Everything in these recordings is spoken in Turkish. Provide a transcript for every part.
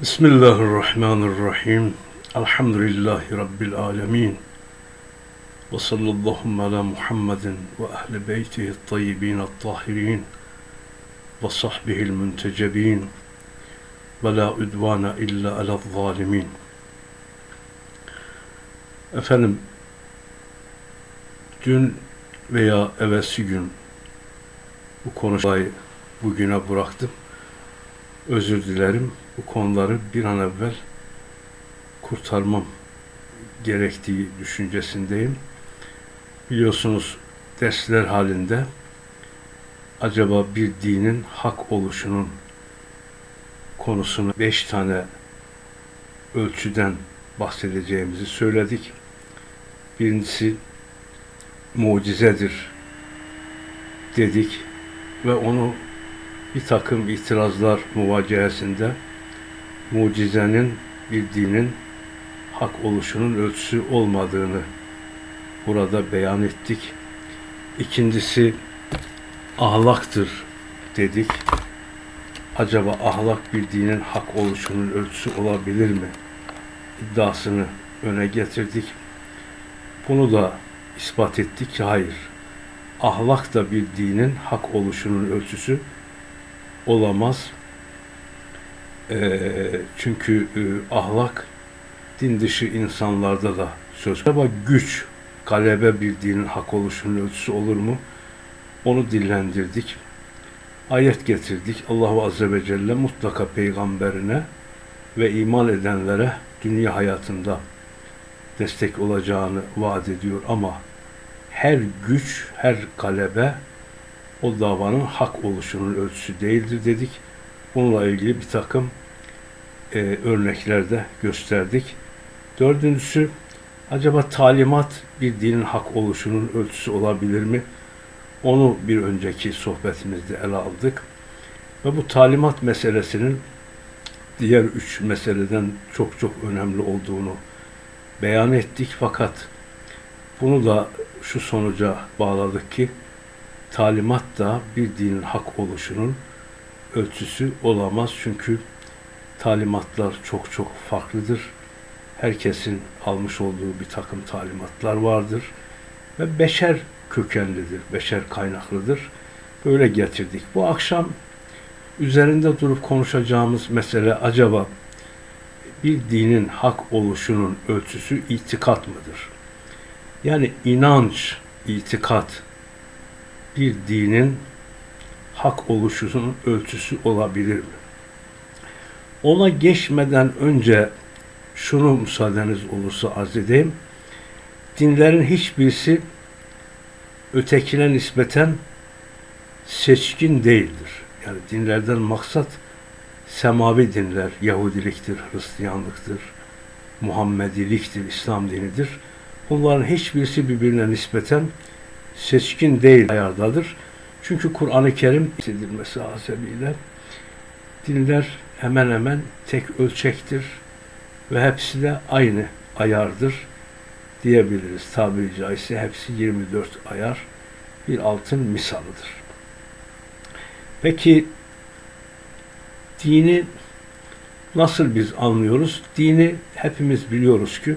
Bismillahirrahmanirrahim. Elhamdülillahi Rabbil alemin. Ve sallallahu ala Muhammedin ve ehli beytihi tayyibin tahirin ve sahbihi'l müntecebin ve la udvana illa ala zalimin. Efendim, dün veya evvelsi gün bu konuşmayı bugüne bıraktım. Özür dilerim. Bu konuları bir an evvel kurtarmam gerektiği düşüncesindeyim. Biliyorsunuz dersler halinde acaba bir dinin hak oluşunun konusunu beş tane ölçüden bahsedeceğimizi söyledik. Birincisi mucizedir dedik ve onu bir takım itirazlar muvacehesinde mucizenin bir dinin hak oluşunun ölçüsü olmadığını burada beyan ettik. İkincisi ahlaktır dedik. Acaba ahlak bir dinin hak oluşunun ölçüsü olabilir mi? iddiasını öne getirdik. Bunu da ispat ettik ki hayır. Ahlak da bir dinin hak oluşunun ölçüsü olamaz. E, çünkü e, ahlak din dışı insanlarda da söz konusu. Ama güç, galebe bir dinin hak oluşunun ölçüsü olur mu? Onu dillendirdik. Ayet getirdik. Allahu Azze ve Celle mutlaka peygamberine ve iman edenlere dünya hayatında destek olacağını vaat ediyor ama her güç, her galebe o davanın hak oluşunun ölçüsü değildir dedik. Bununla ilgili bir takım e, örnekler de gösterdik. Dördüncüsü, acaba talimat bir dinin hak oluşunun ölçüsü olabilir mi? Onu bir önceki sohbetimizde ele aldık. Ve bu talimat meselesinin diğer üç meseleden çok çok önemli olduğunu beyan ettik. Fakat bunu da şu sonuca bağladık ki talimat da bir dinin hak oluşunun ölçüsü olamaz. Çünkü talimatlar çok çok farklıdır. Herkesin almış olduğu bir takım talimatlar vardır. Ve beşer kökenlidir, beşer kaynaklıdır. Böyle getirdik. Bu akşam üzerinde durup konuşacağımız mesele acaba bir dinin hak oluşunun ölçüsü itikat mıdır? Yani inanç, itikat bir dinin hak oluşunun ölçüsü olabilir mi? Ona geçmeden önce şunu müsaadeniz olursa arz edeyim. Dinlerin hiçbirisi ötekine nispeten seçkin değildir. Yani dinlerden maksat semavi dinler, Yahudiliktir, Hristiyanlıktır, Muhammediliktir, İslam dinidir. Bunların hiçbirisi birbirine nispeten seçkin değil ayardadır. Çünkü Kur'an-ı Kerim edilmesi hasebiyle dinler hemen hemen tek ölçektir ve hepsi de aynı ayardır diyebiliriz. Tabiri caizse hepsi 24 ayar bir altın misalıdır. Peki dini nasıl biz anlıyoruz? Dini hepimiz biliyoruz ki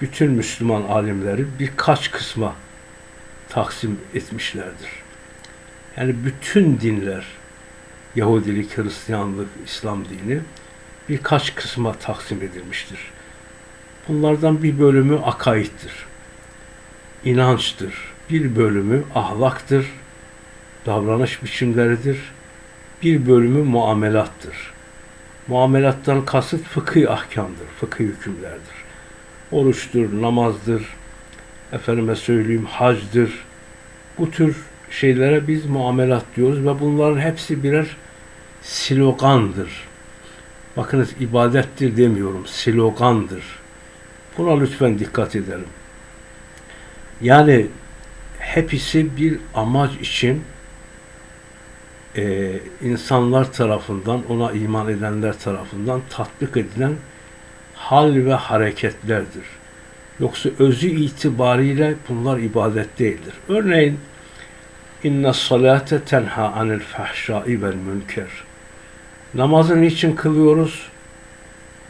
bütün Müslüman alimleri birkaç kısma taksim etmişlerdir. Yani bütün dinler, Yahudilik, Hristiyanlık, İslam dini birkaç kısma taksim edilmiştir. Bunlardan bir bölümü akaittir, inançtır, bir bölümü ahlaktır, davranış biçimleridir, bir bölümü muamelattır. Muamelattan kasıt fıkıh ahkamdır, fıkıh hükümlerdir. Oruçtur, namazdır, efendime söyleyeyim hacdır. Bu tür şeylere biz muamelat diyoruz ve bunların hepsi birer slogandır. Bakınız ibadettir demiyorum, slogandır. Buna lütfen dikkat edelim. Yani hepsi bir amaç için e, insanlar tarafından, ona iman edenler tarafından tatbik edilen hal ve hareketlerdir. Yoksa özü itibariyle bunlar ibadet değildir. Örneğin inna salate tenha anil fahşai vel münker. Namazı niçin kılıyoruz?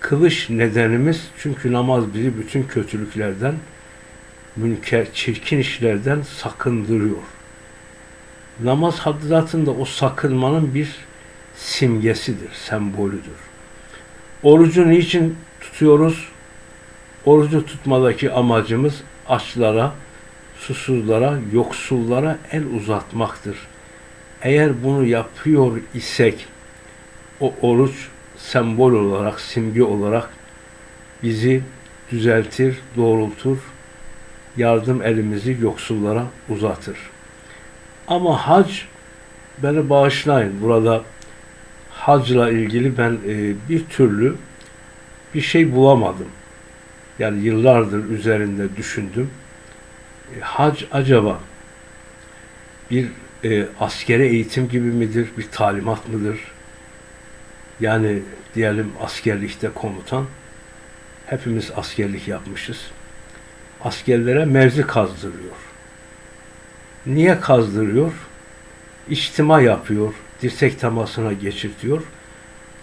kılış nedenimiz çünkü namaz bizi bütün kötülüklerden, münker, çirkin işlerden sakındırıyor. Namaz hadratında o sakınmanın bir simgesidir, sembolüdür. Orucu niçin tutuyoruz? Orucu tutmadaki amacımız açlara, susuzlara, yoksullara el uzatmaktır. Eğer bunu yapıyor isek o oruç sembol olarak, simge olarak bizi düzeltir, doğrultur, yardım elimizi yoksullara uzatır. Ama hac beni bağışlayın. Burada hacla ilgili ben e, bir türlü bir şey bulamadım. Yani yıllardır üzerinde düşündüm. E, hac acaba bir e, askeri eğitim gibi midir, bir talimat mıdır? Yani diyelim askerlikte komutan, hepimiz askerlik yapmışız. Askerlere mevzi kazdırıyor. Niye kazdırıyor? İçtima yapıyor, dirsek temasına geçirtiyor.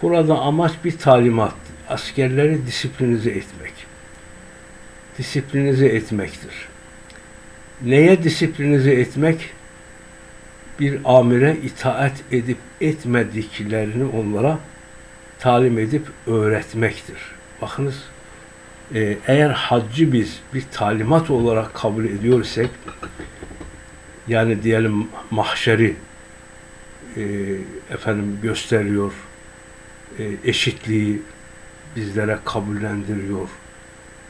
Burada amaç bir talimat, askerleri disiplinize etmek. Disiplinize etmektir. Neye disiplinize etmek? Bir amire itaat edip etmediklerini onlara talim edip öğretmektir. Bakınız e, eğer haccı biz bir talimat olarak kabul ediyorsak yani diyelim mahşeri e, efendim gösteriyor e, eşitliği bizlere kabullendiriyor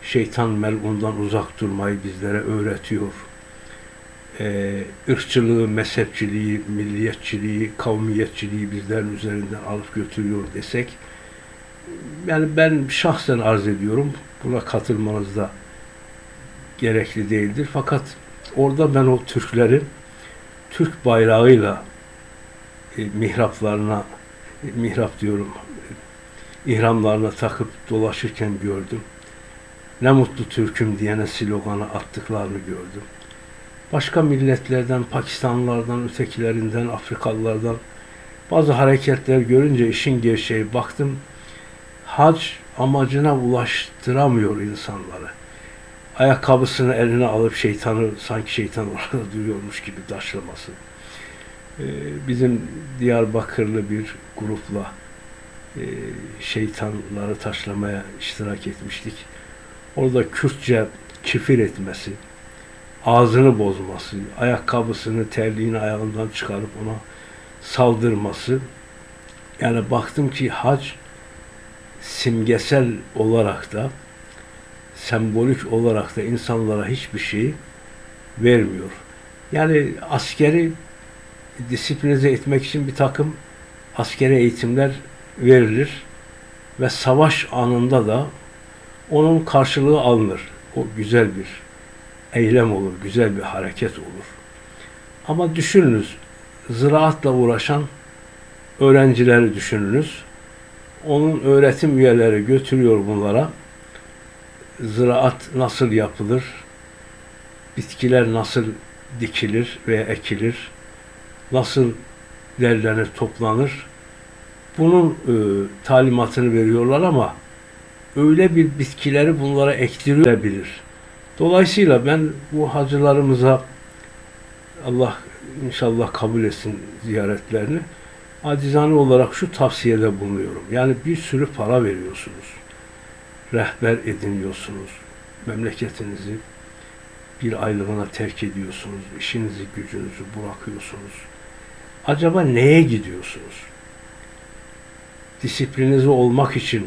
şeytan melundan uzak durmayı bizlere öğretiyor e, ırkçılığı, mezhepçiliği, milliyetçiliği, kavmiyetçiliği bizlerin üzerinden alıp götürüyor desek yani ben şahsen arz ediyorum buna katılmanız da gerekli değildir. Fakat orada ben o Türkleri Türk bayrağıyla e, mihraplarına e, mihrap diyorum ihramlarına takıp dolaşırken gördüm. Ne mutlu Türk'üm diyene sloganı attıklarını gördüm. Başka milletlerden, Pakistanlılardan, ötekilerinden, Afrikalılardan bazı hareketler görünce işin gerçeği baktım. Hac amacına ulaştıramıyor insanları. Ayakkabısını eline alıp şeytanı sanki şeytan orada duruyormuş gibi taşlaması. Ee, bizim Diyarbakırlı bir grupla e, şeytanları taşlamaya iştirak etmiştik. Orada Kürtçe kifir etmesi, ağzını bozması, ayakkabısını terliğini ayağından çıkarıp ona saldırması. Yani baktım ki hac simgesel olarak da sembolik olarak da insanlara hiçbir şey vermiyor. Yani askeri disiplinize etmek için bir takım askeri eğitimler verilir ve savaş anında da onun karşılığı alınır. O güzel bir eylem olur, güzel bir hareket olur. Ama düşününüz, ziraatla uğraşan öğrencileri düşününüz. Onun öğretim üyeleri götürüyor bunlara. Ziraat nasıl yapılır? Bitkiler nasıl dikilir veya ekilir? Nasıl derlenir, toplanır? Bunun e, talimatını veriyorlar ama öyle bir bitkileri bunlara ektirilebilir. Dolayısıyla ben bu hacılarımıza Allah inşallah kabul etsin ziyaretlerini. Acizane olarak şu tavsiyede bulunuyorum. Yani bir sürü para veriyorsunuz. Rehber ediniyorsunuz. Memleketinizi bir aylığına terk ediyorsunuz. işinizi, gücünüzü bırakıyorsunuz. Acaba neye gidiyorsunuz? Disiplinize olmak için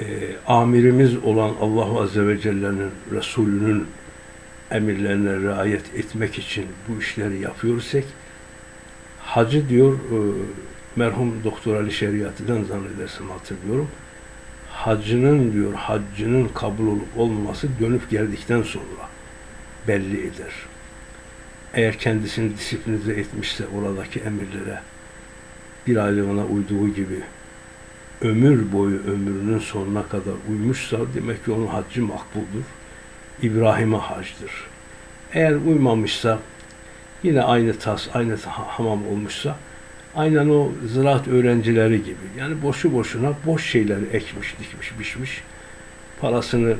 e, amirimiz olan Allah Azze ve Celle'nin, Resulünün emirlerine riayet etmek için bu işleri yapıyorsak hacı diyor e, merhum Doktor Ali Şeriatı'dan zannedersem hatırlıyorum. Hacının diyor haccının kabul olup olmaması dönüp geldikten sonra belli eder. Eğer kendisini disiplinize etmişse oradaki emirlere bir aylığına uyduğu gibi ömür boyu ömrünün sonuna kadar uymuşsa demek ki onun haccı makbuldur. İbrahim'e hacdır. Eğer uymamışsa yine aynı tas, aynı hamam olmuşsa Aynen o ziraat öğrencileri gibi. Yani boşu boşuna boş şeyleri ekmiş, dikmiş, biçmiş. Parasını e,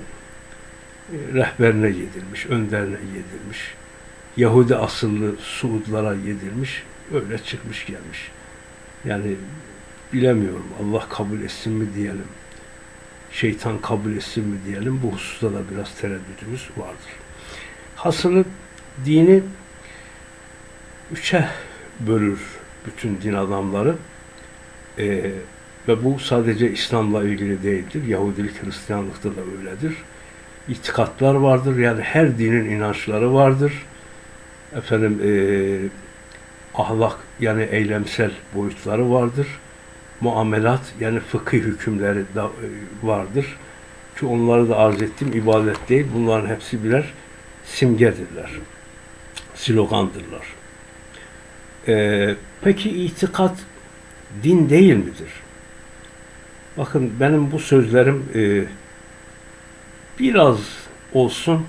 rehberine yedirmiş, önderine yedirmiş. Yahudi asıllı Suudlara yedirmiş. Öyle çıkmış gelmiş. Yani bilemiyorum. Allah kabul etsin mi diyelim. Şeytan kabul etsin mi diyelim. Bu hususta da biraz tereddütümüz vardır. Hasılı dini üçe bölür bütün din adamları. Ee, ve bu sadece İslam'la ilgili değildir. Yahudilik, Hristiyanlıkta da öyledir. İtikatlar vardır. Yani her dinin inançları vardır. Efendim e, ahlak yani eylemsel boyutları vardır. Muamelat yani fıkıh hükümleri da e, vardır. Ki onları da arz ettim. ibadet değil. Bunların hepsi birer simgedirler. Slogandırlar. Ee, peki itikat din değil midir? Bakın benim bu sözlerim e, biraz olsun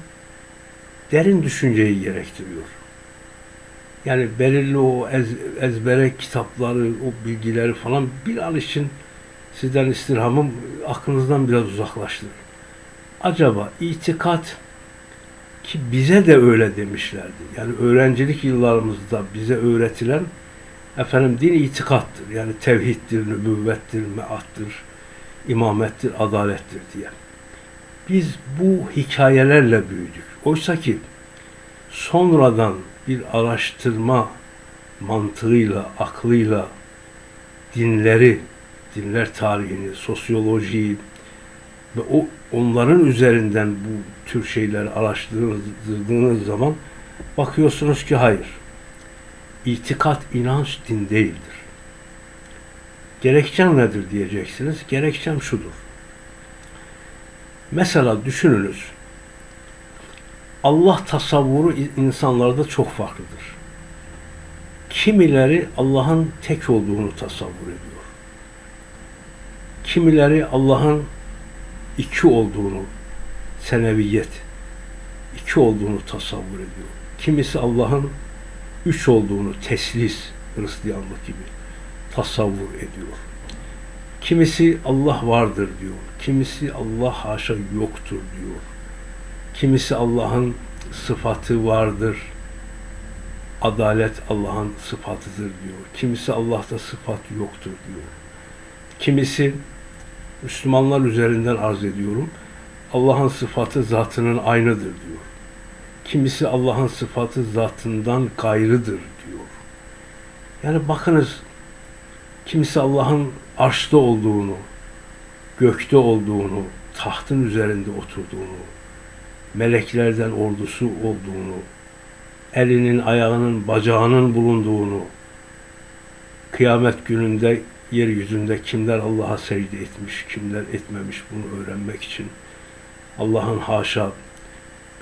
derin düşünceyi gerektiriyor. Yani belirli o ez, ezbere kitapları, o bilgileri falan bir an için sizden istirhamım aklınızdan biraz uzaklaştırın. Acaba itikat ki bize de öyle demişlerdi. Yani öğrencilik yıllarımızda bize öğretilen efendim din itikattır. Yani tevhiddir, nübüvvettir, meattır, imamettir, adalettir diye. Biz bu hikayelerle büyüdük. Oysa ki sonradan bir araştırma mantığıyla, aklıyla dinleri, dinler tarihini, sosyolojiyi ve o onların üzerinden bu tür şeyleri araştırdığınız zaman bakıyorsunuz ki hayır. İtikat, inanç din değildir. Gerekçem nedir diyeceksiniz. Gerekçem şudur. Mesela düşününüz. Allah tasavvuru insanlarda çok farklıdır. Kimileri Allah'ın tek olduğunu tasavvur ediyor. Kimileri Allah'ın iki olduğunu, seneviyet, iki olduğunu tasavvur ediyor. Kimisi Allah'ın üç olduğunu, teslis, Hristiyanlık gibi tasavvur ediyor. Kimisi Allah vardır diyor. Kimisi Allah haşa yoktur diyor. Kimisi Allah'ın sıfatı vardır. Adalet Allah'ın sıfatıdır diyor. Kimisi Allah'ta sıfat yoktur diyor. Kimisi Müslümanlar üzerinden arz ediyorum. Allah'ın sıfatı zatının aynıdır diyor. Kimisi Allah'ın sıfatı zatından gayrıdır diyor. Yani bakınız kimisi Allah'ın arşta olduğunu, gökte olduğunu, tahtın üzerinde oturduğunu, meleklerden ordusu olduğunu, elinin, ayağının, bacağının bulunduğunu, kıyamet gününde yeryüzünde kimler Allah'a secde etmiş, kimler etmemiş bunu öğrenmek için Allah'ın haşa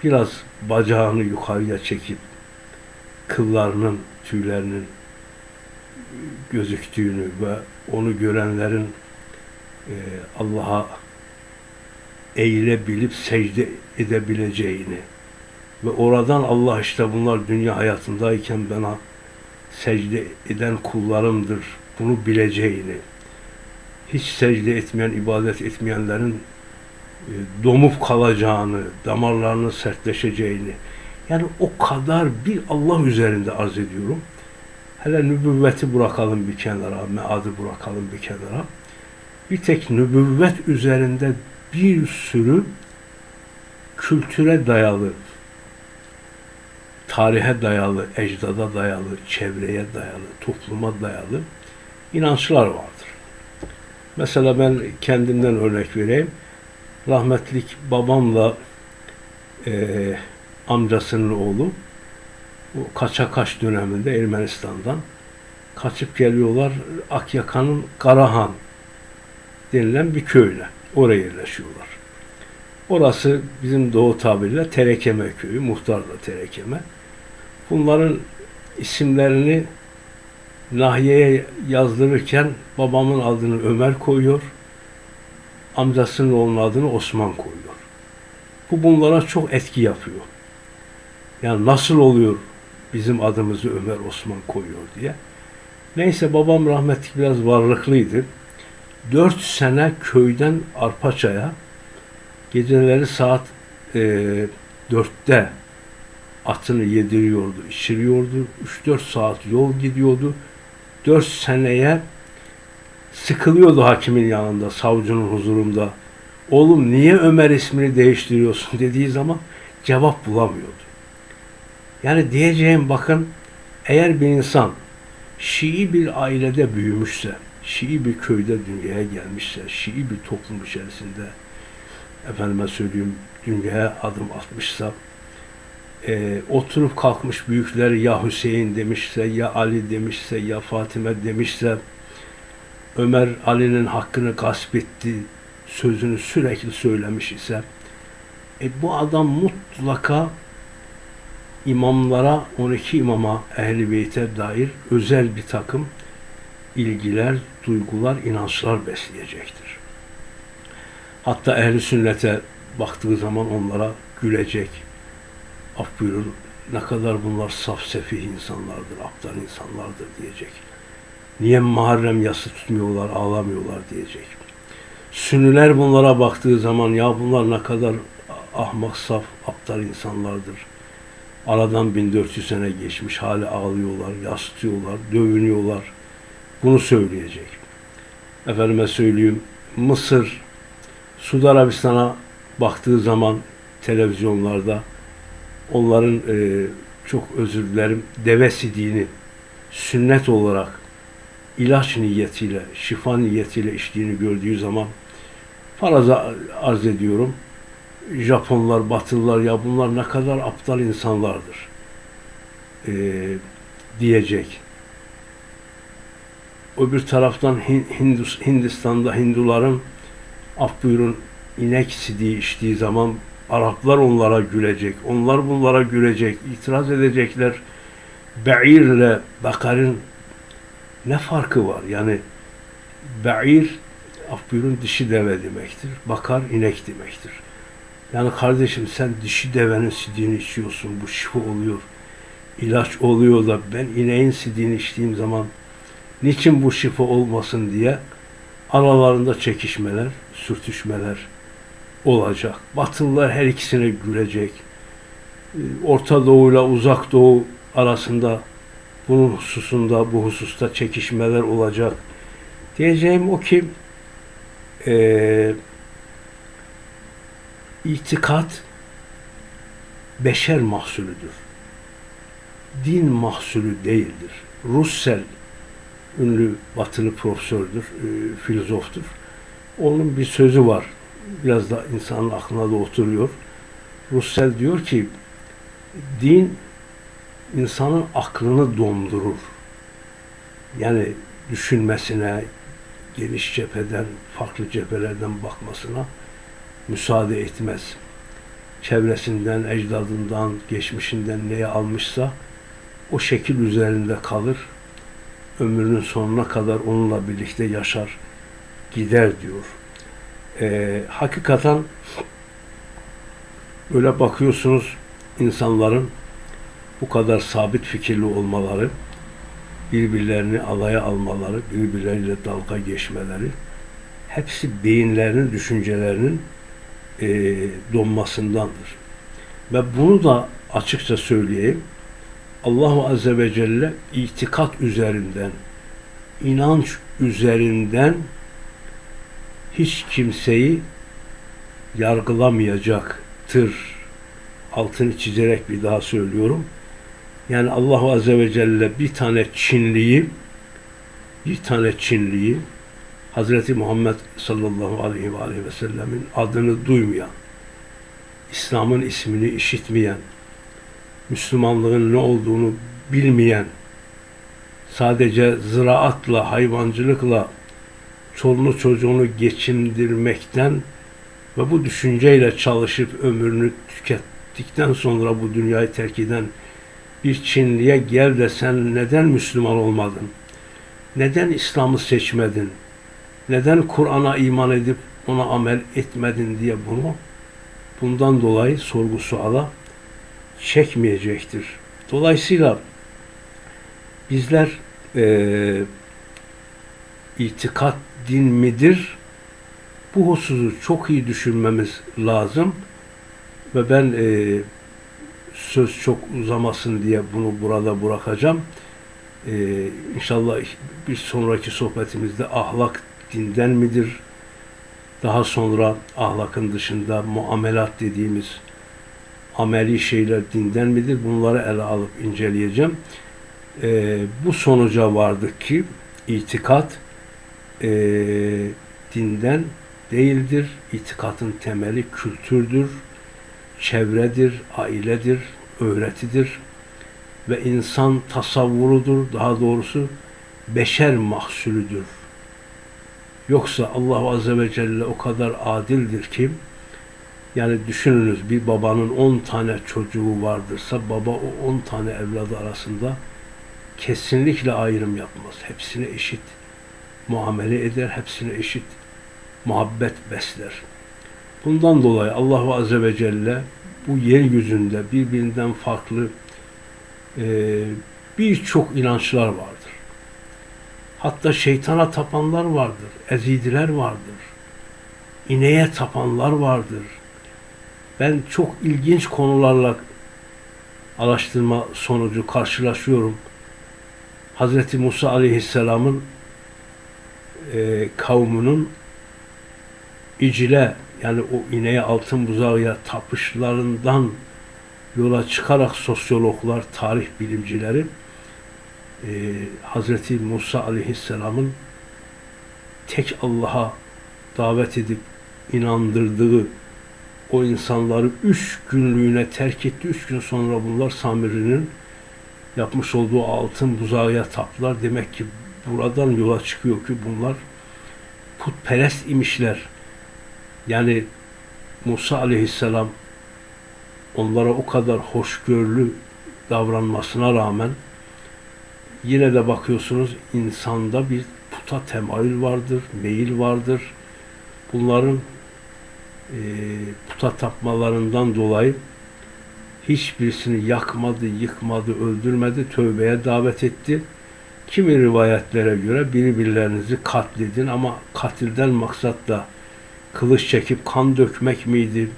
biraz bacağını yukarıya çekip kıllarının, tüylerinin gözüktüğünü ve onu görenlerin e, Allah'a eğilebilip secde edebileceğini ve oradan Allah işte bunlar dünya hayatındayken bana secde eden kullarımdır bunu bileceğini, hiç secde etmeyen, ibadet etmeyenlerin e, domup kalacağını, damarlarının sertleşeceğini, yani o kadar bir Allah üzerinde arz ediyorum. Hele nübüvveti bırakalım bir kenara, meadı bırakalım bir kenara. Bir tek nübüvvet üzerinde bir sürü kültüre dayalı, tarihe dayalı, ecdada dayalı, çevreye dayalı, topluma dayalı inançlar vardır. Mesela ben kendimden örnek vereyim. Rahmetlik babamla e, amcasının oğlu bu kaçakaş döneminde Ermenistan'dan kaçıp geliyorlar Akyaka'nın Karahan denilen bir köyüne. Oraya yerleşiyorlar. Orası bizim doğu tabirle Terekeme köyü, muhtar da Terekeme. Bunların isimlerini Nahiye'ye yazdırırken babamın adını Ömer koyuyor. Amcasının oğlunun adını Osman koyuyor. Bu bunlara çok etki yapıyor. Yani nasıl oluyor bizim adımızı Ömer Osman koyuyor diye. Neyse babam rahmetli biraz varlıklıydı. Dört sene köyden Arpaça'ya geceleri saat e, dörtte atını yediriyordu, içiriyordu. 3-4 saat yol gidiyordu. 4 seneye sıkılıyordu hakimin yanında, savcının huzurunda. Oğlum niye Ömer ismini değiştiriyorsun dediği zaman cevap bulamıyordu. Yani diyeceğim bakın eğer bir insan Şii bir ailede büyümüşse, Şii bir köyde dünyaya gelmişse, Şii bir toplum içerisinde efendime söyleyeyim dünyaya adım atmışsa e, oturup kalkmış büyükler ya Hüseyin demişse, ya Ali demişse, ya Fatime demişse, Ömer Ali'nin hakkını gasp etti sözünü sürekli söylemiş ise, e, bu adam mutlaka imamlara, 12 imama, ehl beyte dair özel bir takım ilgiler, duygular, inançlar besleyecektir. Hatta ehli sünnete baktığı zaman onlara gülecek, af buyurun ne kadar bunlar saf sefih insanlardır, aptal insanlardır diyecek. Niye Muharrem yası tutmuyorlar, ağlamıyorlar diyecek. Sünniler bunlara baktığı zaman ya bunlar ne kadar ahmak, saf, aptal insanlardır. Aradan 1400 sene geçmiş, hala ağlıyorlar, yaslıyorlar, dövünüyorlar. Bunu söyleyecek. Efendime söyleyeyim, Mısır, Suudi Arabistan'a baktığı zaman televizyonlarda onların e, çok özür dilerim deve sidiğini sünnet olarak ilaç niyetiyle, şifa niyetiyle içtiğini gördüğü zaman faraza arz ediyorum. Japonlar, Batılılar ya bunlar ne kadar aptal insanlardır e, diyecek. Öbür taraftan Hindus, Hindistan'da Hinduların af buyurun inek sidiği içtiği zaman Araplar onlara gülecek. Onlar bunlara gülecek. itiraz edecekler. Be'ir ile bakarın ne farkı var? Yani be'ir af buyurun dişi deve demektir. Bakar inek demektir. Yani kardeşim sen dişi devenin sidiğini içiyorsun. Bu şifa oluyor. ilaç oluyor da ben ineğin sidiğini içtiğim zaman niçin bu şifa olmasın diye aralarında çekişmeler, sürtüşmeler olacak. Batılılar her ikisine gülecek. Ee, Orta Doğu ile Uzak Doğu arasında bunun hususunda, bu hususta çekişmeler olacak. Diyeceğim o ki e, itikat beşer mahsulüdür. Din mahsulü değildir. Russell ünlü batılı profesördür, e, filozoftur. Onun bir sözü var. Biraz da insanın aklına da oturuyor. Russell diyor ki din insanın aklını dondurur. Yani düşünmesine, geniş cepheden, farklı cephelerden bakmasına müsaade etmez. Çevresinden, ecdadından, geçmişinden neye almışsa o şekil üzerinde kalır. Ömrünün sonuna kadar onunla birlikte yaşar, gider diyor. Ee, hakikaten böyle bakıyorsunuz insanların bu kadar sabit fikirli olmaları, birbirlerini alaya almaları, birbirleriyle dalga geçmeleri, hepsi beyinlerinin, düşüncelerinin e, donmasındandır. Ve bunu da açıkça söyleyeyim. Allahu Azze ve Celle itikat üzerinden, inanç üzerinden hiç kimseyi yargılamayacaktır. Altını çizerek bir daha söylüyorum. Yani Allahu Azze ve Celle bir tane Çinliyi bir tane Çinliyi Hazreti Muhammed sallallahu aleyhi ve aleyhi ve sellemin adını duymayan, İslam'ın ismini işitmeyen, Müslümanlığın ne olduğunu bilmeyen, sadece ziraatla, hayvancılıkla çolunu çocuğunu geçindirmekten ve bu düşünceyle çalışıp ömrünü tükettikten sonra bu dünyayı terk eden bir Çinliye gel de sen neden Müslüman olmadın? Neden İslam'ı seçmedin? Neden Kur'an'a iman edip ona amel etmedin diye bunu bundan dolayı sorgu suala çekmeyecektir. Dolayısıyla bizler e, itikat din midir? Bu hususu çok iyi düşünmemiz lazım ve ben e, söz çok uzamasın diye bunu burada bırakacağım. E, inşallah bir sonraki sohbetimizde ahlak dinden midir? Daha sonra ahlakın dışında muamelat dediğimiz ameli şeyler dinden midir? Bunları ele alıp inceleyeceğim. E, bu sonuca vardık ki itikat e, dinden değildir. İtikatın temeli kültürdür, çevredir, ailedir, öğretidir ve insan tasavvurudur. Daha doğrusu beşer mahsulüdür. Yoksa Allah Azze ve Celle o kadar adildir ki yani düşününüz bir babanın 10 tane çocuğu vardırsa baba o 10 tane evladı arasında kesinlikle ayrım yapmaz. Hepsine eşit muamele eder, hepsine eşit muhabbet besler. Bundan dolayı Allah Azze ve Celle bu yeryüzünde birbirinden farklı e, birçok inançlar vardır. Hatta şeytana tapanlar vardır, ezidiler vardır, ineğe tapanlar vardır. Ben çok ilginç konularla araştırma sonucu karşılaşıyorum. Hazreti Musa Aleyhisselam'ın e, kavminin icile yani o ineğe altın buzağıya tapışlarından yola çıkarak sosyologlar, tarih bilimcileri e, Hazreti Musa Aleyhisselam'ın tek Allah'a davet edip inandırdığı o insanları üç günlüğüne terk etti. Üç gün sonra bunlar Samiri'nin yapmış olduğu altın buzağıya taptılar. Demek ki buradan yola çıkıyor ki bunlar putperest imişler. Yani Musa aleyhisselam onlara o kadar hoşgörülü davranmasına rağmen yine de bakıyorsunuz insanda bir puta temayül vardır, meyil vardır. Bunların e, puta tapmalarından dolayı hiçbirisini yakmadı, yıkmadı, öldürmedi, tövbeye davet etti. Kimi rivayetlere göre birbirlerinizi katledin ama katilden maksat da kılıç çekip kan dökmek miydi?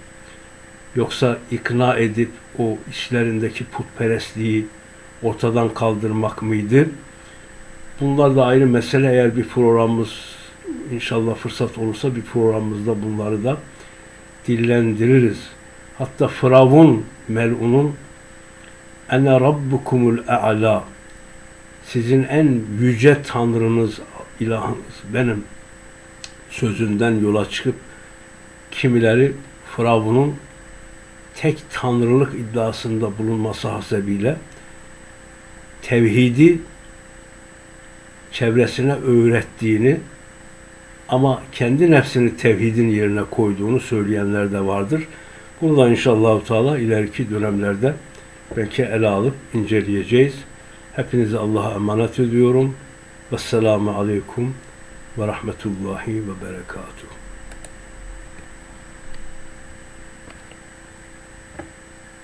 Yoksa ikna edip o işlerindeki putperestliği ortadan kaldırmak mıydı? Bunlar da ayrı mesele. Eğer bir programımız inşallah fırsat olursa bir programımızda bunları da dillendiririz. Hatta Firavun melunun ene rabbukumul e'ala sizin en yüce tanrınız, ilahınız benim sözünden yola çıkıp kimileri Firavun'un tek tanrılık iddiasında bulunması hasebiyle tevhidi çevresine öğrettiğini ama kendi nefsini tevhidin yerine koyduğunu söyleyenler de vardır. Bunu da inşallah Teala ileriki dönemlerde belki ele alıp inceleyeceğiz. Hepinizi Allah'a emanet ediyorum. Vesselamu aleyküm ve rahmetullahi ve berekatuhu.